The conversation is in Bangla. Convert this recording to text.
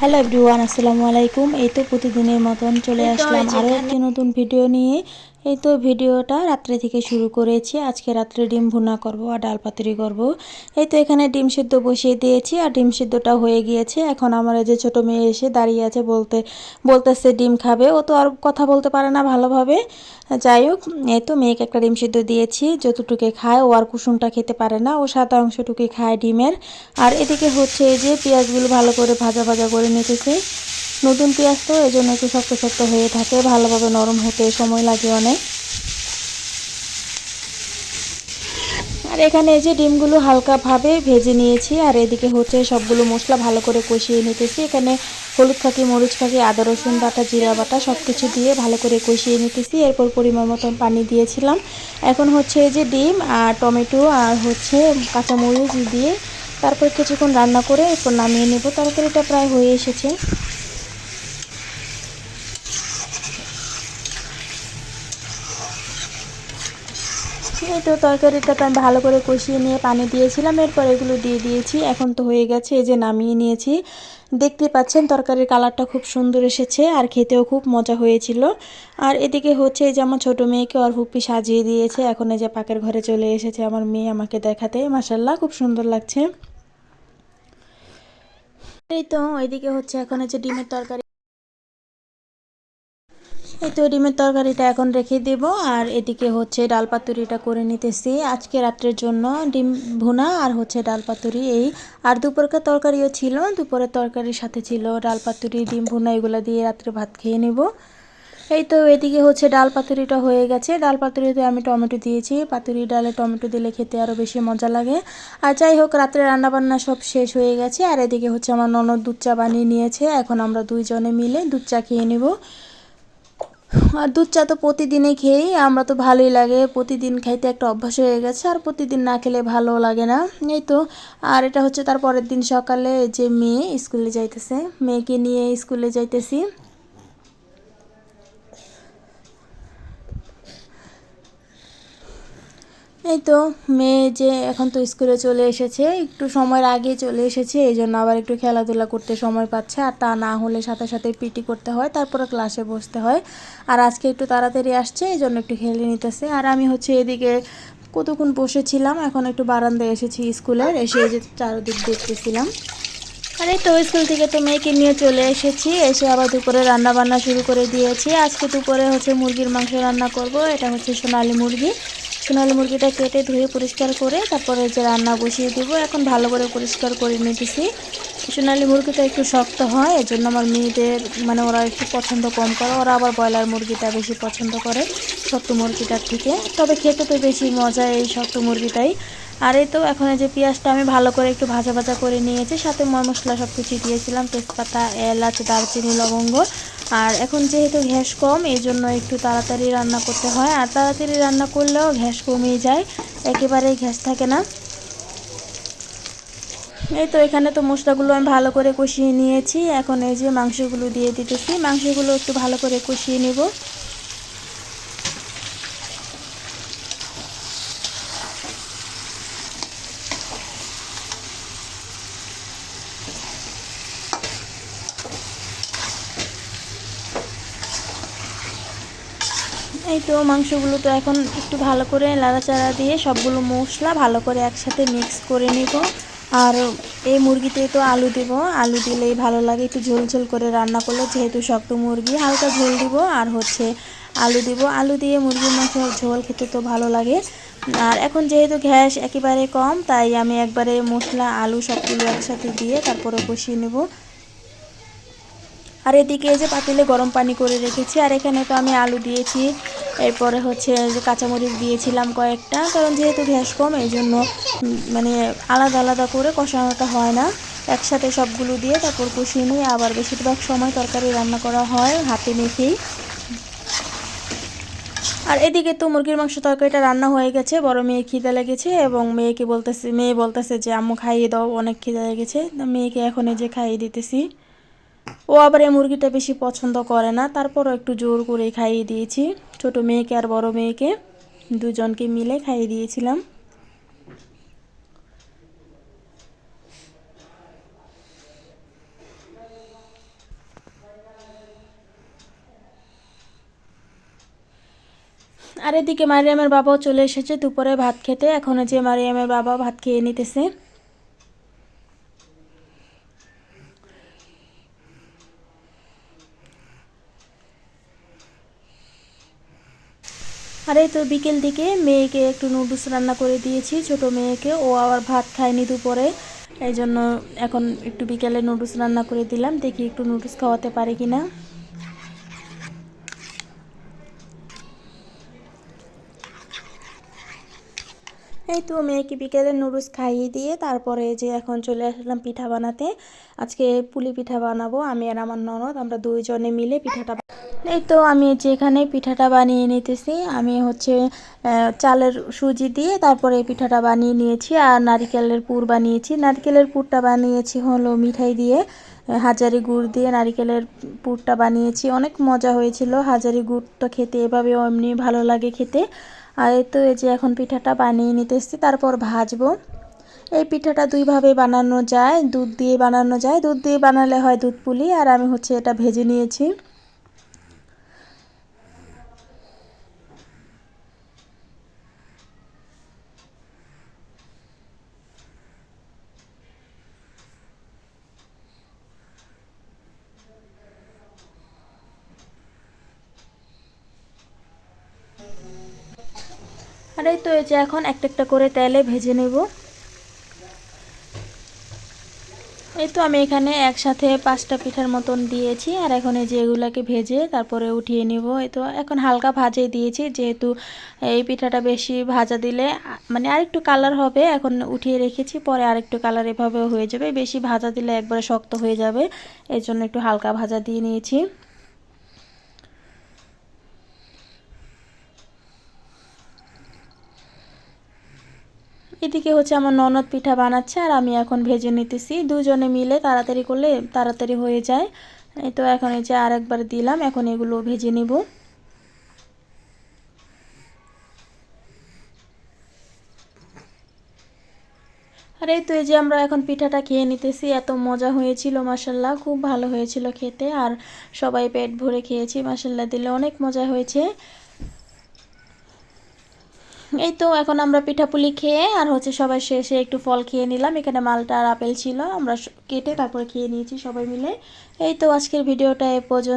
হ্যালো এভরিওয়ান আসসালামু আলাইকুম এই তো প্রতিদিনের মতন চলে আসলাম আরও একটি নতুন ভিডিও নিয়ে। এই তো ভিডিওটা রাত্রে থেকে শুরু করেছি। আজকে রাত্রে ডিম ভুনা করব আর ডাল পাতুরি করব। এই তো এখানে ডিম সিদ্ধ বসিয়ে দিয়েছি আর ডিম সিদ্ধটা হয়ে গিয়েছে। এখন আমার যে ছোটো মেয়ে এসে দাঁড়িয়ে আছে বলতে, বলতেছে ডিম খাবে। ও তো আর কথা বলতে পারে না ভালোভাবে। যাই হোক, এই তো মেয়েকে একটা ডিম সিদ্ধ দিয়েছি। যতটুকু খায়, ও আর কুসুমটা খেতে পারে না। ও সাদা অংশটুকু খায় ডিমের। আর এদিকে হচ্ছে এই যে পেঁয়াজগুলো ভালো করে ভাজা ভাজা করে নিতেছে। নতুন পেঁয়াজ তো, এই জন্য একটু শক্ত শক্ত হয়ে থাকে, ভালোভাবে নরম হতে সময় লাগে অনেক। আর এখানে এই যে ডিমগুলো হালকাভাবে ভেজে নিয়েছি, আর এদিকে হচ্ছে সবগুলো মশলা ভালো করে কষিয়ে নিতেছি। এখানে হলুদ খাকি মরিচ খাকি আদা, রসুন বাটা, জিরা বাটা সব কিছু দিয়ে ভালো করে কষিয়ে নিতেছি। এরপর পরিমাণ মতন পানি দিয়েছিলাম। এখন হচ্ছে এই যে ডিম আর টমেটো আর হচ্ছে কাঁচামরিচ দিয়ে তারপর কিছুক্ষণ রান্না করে এরপর নামিয়ে নেব। তরকারিটা প্রায় হয়ে এসেছে। এই তো তরকারিটা ভালো করে কষিয়ে নিয়ে পানি দিয়েছিলাম, এরপর এগুলো দিয়ে দিয়েছি। এখন তো হয়ে গেছে, এই যে নামিয়ে নিয়েছি। দেখতে পাচ্ছেন তরকারির কালারটা খুব সুন্দর এসেছে আর খেতেও খুব মজা হয়েছিল। আর এদিকে হচ্ছে এই যে আমার ছোটো মেয়েকে আর হুপি সাজিয়ে দিয়েছে। এখন এই যে পাকের ঘরে চলে এসেছে আমার মেয়ে আমাকে দেখাতে। মাসাল্লাহ খুব সুন্দর লাগছে। এই তো ওইদিকে হচ্ছে এখন হচ্ছে ডিমের তরকারি তো ডিমের তরকারিটা এখন রেখে দেব, আর এদিকে হচ্ছে ডাল পাতুরিটা করে নিতেছি। আজকে রাত্রের জন্য ডিম ভুনা আর হচ্ছে ডাল পাতুরি এই। আর দুপুরকার তরকারিও ছিল, দুপুরের তরকারির সাথে ছিল ডাল পাতুরি, ডিম ভুনা, এগুলো দিয়ে রাত্রে ভাত খেয়ে নেব। এই তো এদিকে হচ্ছে ডাল পাতুরিটা হয়ে গেছে। ডাল পাতুরিতে আমি টমেটো দিয়েছি। পাতুরি ডালে টমেটো দিলে খেতে আরও বেশি মজা লাগে। আর যাই হোক, রাত্রে রান্নাবান্না সব শেষ হয়ে গেছে। আর এদিকে হচ্ছে আমার ননদ দুধ চা বানিয়ে নিয়েছে। এখন আমরা দুইজনে মিলে দুধ চা খেয়ে নেব। আর দুধ চা তো প্রতিদিনই খেয়েই, আমরা তো ভালোই লাগে। প্রতিদিন খাইতে একটা অভ্যাস হয়ে গেছে, আর প্রতিদিন না খেলে ভালো লাগে না। এই তো, আর এটা হচ্ছে তার পরের দিন সকালে যে মেয়ে স্কুলে যাইতেছে, মেয়েকে নিয়ে স্কুলে যাইতেছি। এই তো, মেয়ে যে এখন তো স্কুলে চলে এসেছে, একটু সময়ের আগে চলে এসেছে, এই জন্য আবার একটু খেলাধুলা করতে সময় পাচ্ছে, আর তা না হলে সাথে সাথে পিটি করতে হয়, তারপরে ক্লাসে বসতে হয়। আর আজকে একটু তাড়াতাড়ি আসছে, এই জন্য একটু খেলে নিতেছে। আর আমি হচ্ছে এদিকে কতক্ষণ বসেছিলাম, এখন একটু বারান্দায় এসেছি স্কুলের এসে যে চারদিক দেখতেছিলাম। আর এই তো, স্কুল থেকে তো মেয়েকে নিয়ে চলে এসেছি, এসে আবার দুপুরে রান্না বান্না শুরু করে দিয়েছি। আজকে দুপুরে হচ্ছে মুরগির মাংস রান্না করব, এটা হচ্ছে সোনালি মুরগি। সোনালি মুরগিটা কেটে ধুয়ে পরিষ্কার করে তারপরে যে রান্না বসিয়ে দিব, এখন ভালো করে পরিষ্কার করে নিতেছি। সোনালি মুরগিটা একটু শক্ত হয়, এজন্য আমার মেয়েদের মানে ওরা একটু পছন্দ কম করে, ওরা আবার ব্রয়লার মুরগিটা বেশি পছন্দ করে শক্ত মুরগিটার থেকে। তবে খেতে তো বেশি মজা এই শক্ত মুরগিটাই। আর এই তো এখন যে পেঁয়াজটা আমি ভালো করে একটু ভাজা ভাজা করে নিয়েছি, সাথে মশলা সব কিছু দিয়েছিলাম, তেজপাতা, এলাচ, দারচিনি, লবঙ্গ। আর এখন যেহেতু গ্যাস কম, এই জন্য একটু তাড়াতাড়ি রান্না করতে হয়। আর তাড়াতাড়ি রান্না করলেও গ্যাস কমিয়ে যায়, একেবারেই গ্যাস থাকে না। এই তো এখানে তো মশলাগুলো আমি ভালো করে কষিয়ে নিয়েছি। এখন এই যে মাংসগুলো দিয়ে দিতেছি, মাংসগুলো একটু ভালো করে কষিয়ে নেব। এই তো মাংসগুলো তো এখন একটু ভালো করে লাড়াচাড়া দিয়ে সবগুলো মশলা ভালো করে একসাথে মিক্স করে নিব। আর এই মুরগিতে তো আলু দিব। আলু দিলেই ভালো লাগে, একটু ঝোল ঝোল করে রান্না করলে যেহেতু শক্ত মুরগি, হালকা ঝোল দিব আর হচ্ছে আলু দিব। আলু দিয়ে মুরগির মাংস ঝোল খেতে তো ভালো লাগে। আর এখন যেহেতু গ্যাস একেবারে কম, তাই আমি একবারে মশলা, আলু সবগুলো একসাথে দিয়ে তারপরে বসিয়ে নেব। আর এদিকে যে পাতিলে গরম পানি করে রেখেছি, আর এখানে তো আমি আলু দিয়েছি, এরপরে হচ্ছে যে কাঁচামরিচ দিয়েছিলাম কয়েকটা, কারণ যেহেতু গ্যাস কম, এই জন্য মানে আলাদা আলাদা করে কষানোটা হয় না। একসাথে সবগুলো দিয়ে তারপর কষিয়ে নিয়ে আবার বেশিরভাগ সময় তরকারি রান্না করা হয় হাতে মেখেই। আর এদিকে তো মুরগির মাংস তরকারিটা রান্না হয়ে গেছে, বড় মেয়ে খিদে লেগেছে এবং মেয়েকে বলতেছে, মেয়ে বলতেছে যে, আম্মু খাইয়ে দাও, অনেক খিদে লেগেছে। মেয়েকে এখন এই যে খাইয়ে দিতেছি। ও আবার এই মুরগিটা বেশি পছন্দ করে না। তারপরও একটু জোর করে খাইয়ে দিয়েছি। ছোট মেয়েকে আর বড় মেয়েকে দুজনকে মিলে খাইয়ে দিয়েছিলাম। আর এদিকে মারিয়ামের বাবাও চলে এসেছে দুপুরে ভাত খেতে। এখন যে মারিয়ামের বাবা ভাত খেয়ে নিতেছে। এই তো বিকেল দিকে মেয়েকে একটু নুডলস রান্না করে দিয়েছি। ছোট মেয়েকে, ও আবার ভাত খায়নি দুপুরে। এই জন্য এখন একটু বিকেলে নুডলস রান্না করে দিলাম। দেখি একটু নুডলস খাওয়াতে পারি কি না এই তো মেয়েকে বিকেলে নুডলস খাইয়ে দিয়ে তারপরে যে এখন চলে আসলাম পিঠা বানাতে, আজকে পুলি পিঠা বানাবো, আমি আর আমার ননদ, আমরা দুইজনে মিলে পিঠাটা এই তো আমি যেখানে পিঠাটা বানিয়ে নিতেছি। আমি হচ্ছে চালের সুজি দিয়ে তারপরে পিঠাটা বানিয়ে নিয়েছি আর নারিকেলের পুর বানিয়েছি। নারকেলের পুরটা বানিয়েছি হলো মিঠাই দিয়ে, হাজারি গুড় দিয়ে নারিকেলের পুরটা বানিয়েছি। অনেক মজা হয়েছিল। হাজারি গুড়টা খেতে এভাবে এমনি ভালো লাগে খেতে। আর এই তো এই যে এখন পিঠাটা বানিয়ে নিতেছি, তারপর ভাজবো। এই পিঠাটা দুইভাবে বানানো যায়। দুধ দিয়ে বানানো যায়। দুধ দিয়ে বানালে হয় দুধ পুলি। আর আমি হচ্ছে এটা ভেজে নিয়েছি। আর এই তো এই যে এখন একটা একটা করে তেলে ভেজে নেব। এই তো আমি এখানে একসাথে পাঁচটা পিঠার মতন দিয়েছি, আর এখন এই যে এগুলাকে ভেজে তারপরে উঠিয়ে নিব। এই তো এখন হালকা ভাজে দিয়েছি, যেহেতু এই পিঠাটা বেশি ভাজা দিলে মানে আরেকটু কালার হবে, এখন উঠিয়ে রেখেছি, পরে আরেকটু কালার এভাবে হয়ে যাবে। বেশি ভাজা দিলে একবারে শক্ত হয়ে যাবে এই জন্য একটু হালকা ভাজা দিয়ে নিয়েছি। এদিকে হচ্ছে আমার ননদ পিঠা বানাচ্ছে আর আমি এখন ভেজে নিতেছি। দুজনে মিলে তাড়াতাড়ি করলে তাড়াতাড়ি হয়ে যায়। এই তো এখন এই যে আরেকবার দিলাম, এখন এগুলো ভেজে নিব। আর এই তো এই যে আমরা এখন পিঠাটা খেয়ে নিতেছি, এত মজা হয়েছিল মাসাল্লাহ খুব ভালো হয়েছিল খেতে। আর সবাই পেট ভরে খেয়েছি মাসাল্লাহ দিলে অনেক মজা হয়েছে। এই তো, এখন আমরা পিঠাপুলি খেয়ে আর হচ্ছে সবাই শেষে একটু ফল খেয়ে নিলাম। এখানে মালটা আর আপেল ছিল, আমরা কেটে তারপরে খেয়ে নিয়েছি সবাই মিলে। এই তো, আজকের ভিডিওটা এ পর্যন্ত।